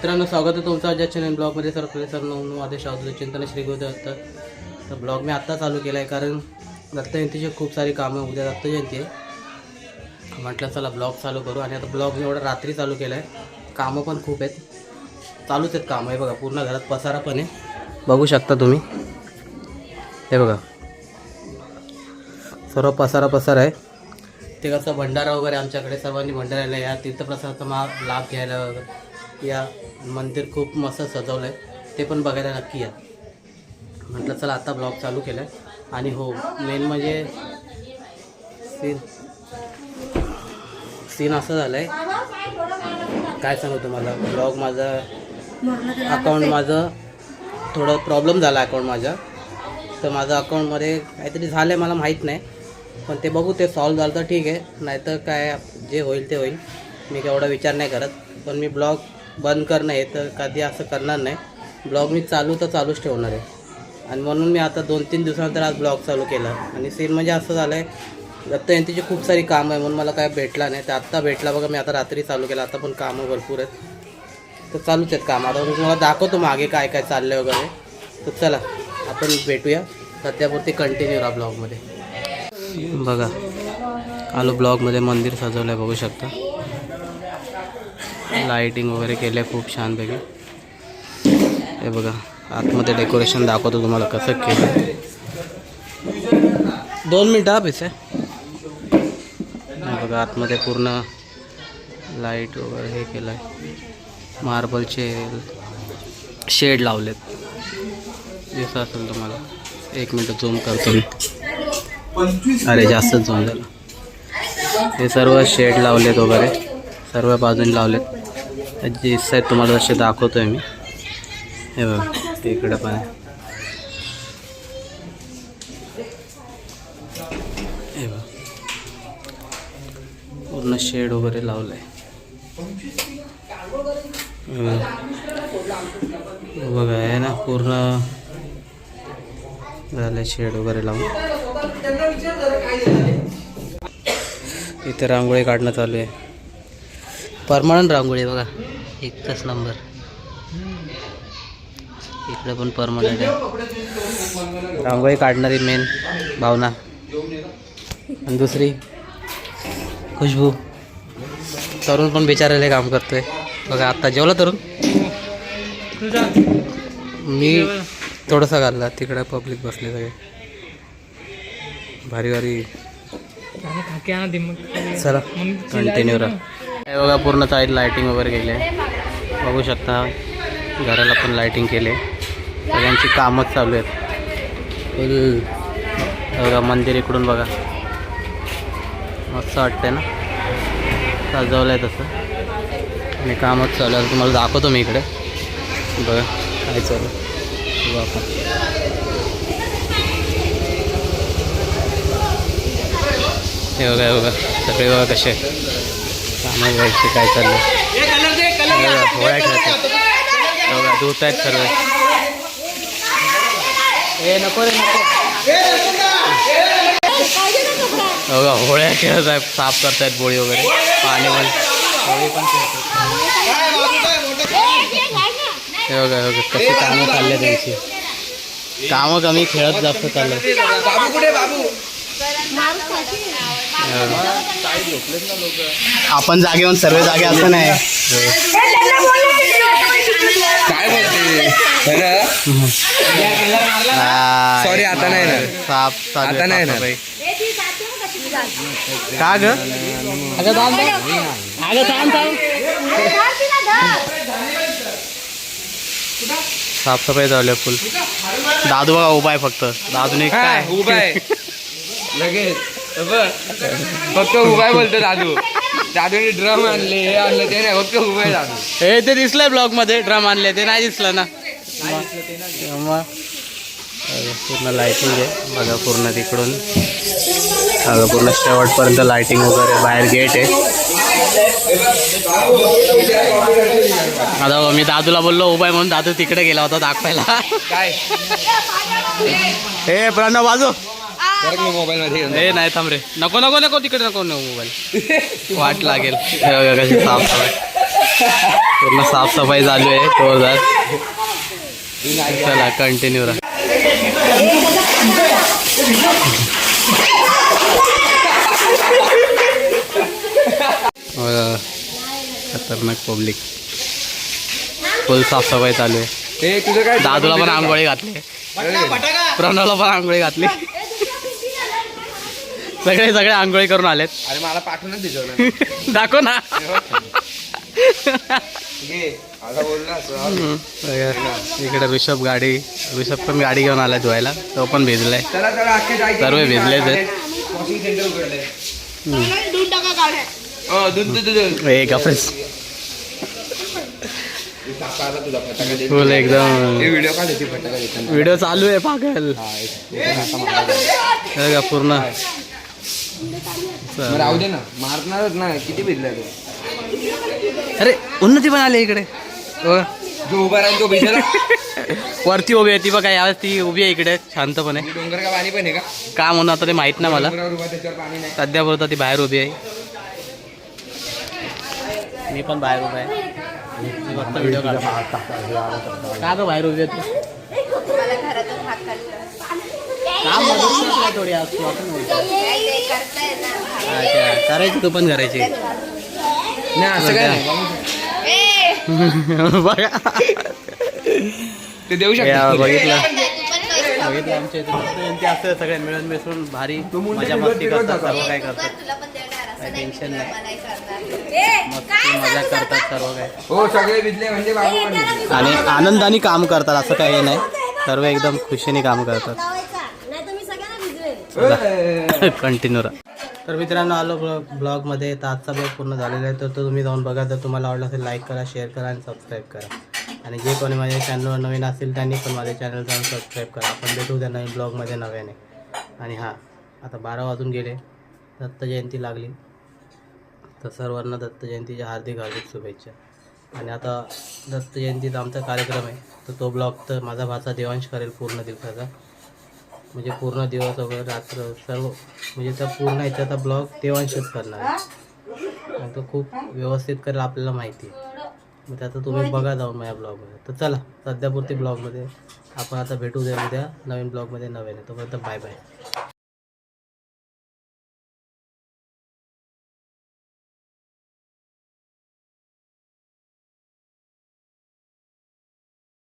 मित्रांनो स्वागत आहे तुमचं आजच्या चॅनल ब्लॉगमध्ये सर आपले सर नऊ नऊ आदेश आवतो चिंतन श्री दत्त. तर ब्लॉग मी आत्ता चालू केला आहे कारण दत्त जयंतीची खूप सारी कामं उद्या दत्त जयंती आहे. म्हटलं चला ब्लॉग चालू करू. आणि आता ब्लॉग मी एवढा रात्री चालू केला आहे कामं पण खूप आहेत. चालूच आहेत कामं. आहे बघा पूर्ण घरात पसारा पण आहे. बघू शकता तुम्ही. हे बघा. सर्व पसारा पसारा आहे. ते कसं भंडारा वगैरे आमच्याकडे सर्वांनी भंडाऱ्याला या तीर्थप्रसादाचा मा लाभ घ्यायला वगैरे या मंदिर खूप मस्त सजवलं आहे ते पण बघायला नक्की या. म्हटलं चला आता ब्लॉग चालू केला आहे आणि हो मेन म्हणजे सीन सीन असं झालं आहे काय सांगू तुम्हाला? ब्लॉग माझा अकाउंट माझं थोडं प्रॉब्लेम झाला अकाउंट माझा तर माझं अकाउंटमध्ये काहीतरी झालं आहे मला माहीत नाही. पण ते बघू ते सॉल्व झालं तर ठीक आहे. नाहीतर काय जे होईल ते होईल. मी केवढा विचार नाही करत. पण मी ब्लॉग बंद करणं आहे तर कधी असं करणार नाही. ब्लॉग मी चालू तर चालूच ठेवणार आहे. आणि म्हणून मी आता दोन तीन दिवसानंतर आज ब्लॉग चालू केला. आणि सीन म्हणजे असं झालं आहे दत्त जयंतीची खूप सारी कामं आहे म्हणून मला काय भेटला नाही. तर आत्ता भेटला बघा मी आता रात्री चालू केला. आता पण कामं भरपूर आहेत. तर चालूच आहेत कामं. आता मी तुम्हाला दाखवतो मागे काय काय चाललं आहे वगैरे. तर चला आपण भेटूया. सध्यापुरती कंटिन्यू राहा ब्लॉगमध्ये बघा आलो ब्लॉगमध्ये मंदिर सजवलं आहे बघू शकता. लाइटिंग वगैरे केलं आहे खूप छानपैकी. हे बघा आतमध्ये डेकोरेशन दाखवतो तुम्हाला कसं केलं दोन मिनटं हा पिसे बघा आतमध्ये पूर्ण लाइट वगैरे हे केलं आहे मार्बलचे शेड लावलेत. दिसत असेल तुम्हाला. एक मिनटं झूम करतो मी. अरे जास्तच झूम झालं. हे सर्व शेड लावलेत वगैरे. सर्व बाजूने लावलेत. जे साईड तुम्हाला तुम्हाला जसे आहे मी. हे बघा इकडं पण आहे. हे बघा. पूर्ण शेड वगैरे लावलं आहे बघा. आहे ना पूर्ण झालं शेड वगैरे लावून. इथे रांगोळी काढणं चालू आहे. परमानंट रांगोळी आहे बघा. एकच नंबर. इकडे पण परमनंट आहे. रांगोळी काढणारी मेन भावना. आणि दुसरी खुशबू. तरुण पण बिचारायला काम करतोय. बघा आत्ता जेवला तरुण? मी थोडंसं घालला तिकडे पब्लिक बसले सगळे. भारी भारी. चला कंटिन्यू राहा. बघा पूर्ण साईड लाईटिंग वगैरे केली आहे बघू शकता घराला पण लाईटिंग केले. सगळ्यांची कामच चालू आहेत. बघा मंदिर इकडून बघा. मस्त वाटतंय ना? सजवलं आहे तसं. आणि कामच चालू आहे तुम्हाला दाखवतो मी इकडे. बघा काय चालू आहे. आपण. हे बघा हे बघा. सगळे बघा कसे कामं व्हायचे काय चाललं हे खेळतात हे धूत आहेत सर्व नको रे नको हे बघा होळ्या खेळत आहेत साफ करतायत बोळी वगैरे पाणी पण होळी पण खेळतात हे बघा बघा कशी कामं चालले त्यांची कामं कमी खेळत जास्त चाललं आपण जागेवर सर्व जागे असं नाही. काय बोलते Sorry, आता नाही ना. साफ चालू आता नाही ना. का ग? अगं थांब थांब. अगं थांब थांब. साफसफाई आहे फुल. दादू बघा उभा आहे फक्त. दादूने काय उभा आहे. लगेच. फक्त उभा बोलतो दादू. दादूने ड्रम आणले हे आणलं ते नाही फक्त उभा आहे दादू. हे ते दिसलंय ब्लॉगमध्ये ड्रम आणले ते नाही दिसलं ना? पूर्ण लाइटिंग आहे. बघा पूर्ण तिकडून. बघा पूर्ण शेवटपर्यंत लाइटिंग वगैरे बाहेर गेट आहे. आता मी दादूला बोललो उभा आहे म्हणून दादू तिकडे गेला होता दाखवायला. काय? हे प्रणव बाजू. मोबाईल मध्ये घेऊन हे नाही थांब रे. नको नको नको तिकडे नको नको मोबाईल वाट लागेल. हे बघा कशी साफ सफाई पूर्ण साफसफाई चालू आहे जोरदार. चला कंटिन्यू राहा. खतरनाक पब्लिक फुल साफसफाई चालू आहे. ते तुझं काय दादूला पण आंघोळी घातली. प्रणवला पण आंघोळी घातली. सगळे सगळे आंघोळी करून आलेत अरे मला पाठवूनच दिलं दाखव ना. इकडे ऋषभ गाडी ऋषभ पण गाडी घेऊन आलाय धुवायला तो पण भिजलाय. सर्व भिजलेच आहेत. हो. फुल एकदम हे व्हिडिओ चालू आहे पागल हा, पूर्ण राहू दे ना. मारणारच ना किती भिजलाय तो अरे उन्नती पण आली इकडे. बघा. जो उभा राहील तो भिजला. वरती उभी आहे ती बघा यावेळेस ती उभी आहे इकडे शांतपणे. डोंगर का पाणी पण आहे का? काम होणार आता ते माहीत नाही मला. डोंगरावर उभा त्याच्यावर पाणी नाही. सध्या बोलतो ती बाहेर उभी आहे. मी पण बाहेर उभा आहे. मी फक्त व्हिडिओ काढतो. का गं बाहेर उभी आहे तू? काम मदत थोडी आज तू आपण. अच्छा करायची तू पण करायची. नाही असं काय नाही बघा ते देऊ शकतो. बघितलं. बघितलं आमच्या इथे. दत्त जयंती असते सगळे मिळून मिसळून भारी मजा मस्ती करतात सर्व काय करतात. काही टेन्शन नाही. मस्ती मजा करतात सर्व काय. हो सगळे भिजले म्हणजे भिजले. आणि आनंदाने काम करतात असं काही नाही. सर्व एकदम खुशीने काम करतात नाही तर मी सगळ्यांना भिजवेल ओय. कंटिन्यू राहा तर मित्रांनो आलो ब्लॉग ब्लॉगमध्ये. तर आजचा ब्लॉग पूर्ण झालेला आहे. तर तो तुम्ही जाऊन बघा. जर तुम्हाला आवडला असेल लाईक करा शेअर करा आणि सबस्क्राईब करा. आणि जे कोणी माझ्या चॅनलवर नवीन असतील त्यांनी पण माझ्या चॅनल जाऊन सबस्क्राईब करा. आपण भेटू त्या नवीन ब्लॉगमध्ये नव्याने. आणि हां आता बारा वाजून गेले. दत्त जयंती लागली. तर सर्वांना दत्त जयंतीच्या हार्दिक हार्दिक शुभेच्छा. आणि आता दत्त जयंतीचा आमचा कार्यक्रम आहे. तर तो ब्लॉग तर माझा भाचा देवांश करेल पूर्ण दिवसाचा. म्हणजे पूर्ण दिवस वगैरे रात्र सर्व म्हणजे त्या पूर्ण याच्याचा ब्लॉग देवांशच करणार आहे. आणि तो खूप व्यवस्थित करेल आपल्याला माहिती मग त्याचं तुम्ही बघा जाऊन माझ्या ब्लॉगमध्ये. तर चला सध्यापुरती ब्लॉगमध्ये आपण आता भेटू द्या उद्या नवीन ब्लॉगमध्ये नवीन तोपर्यंत बाय बाय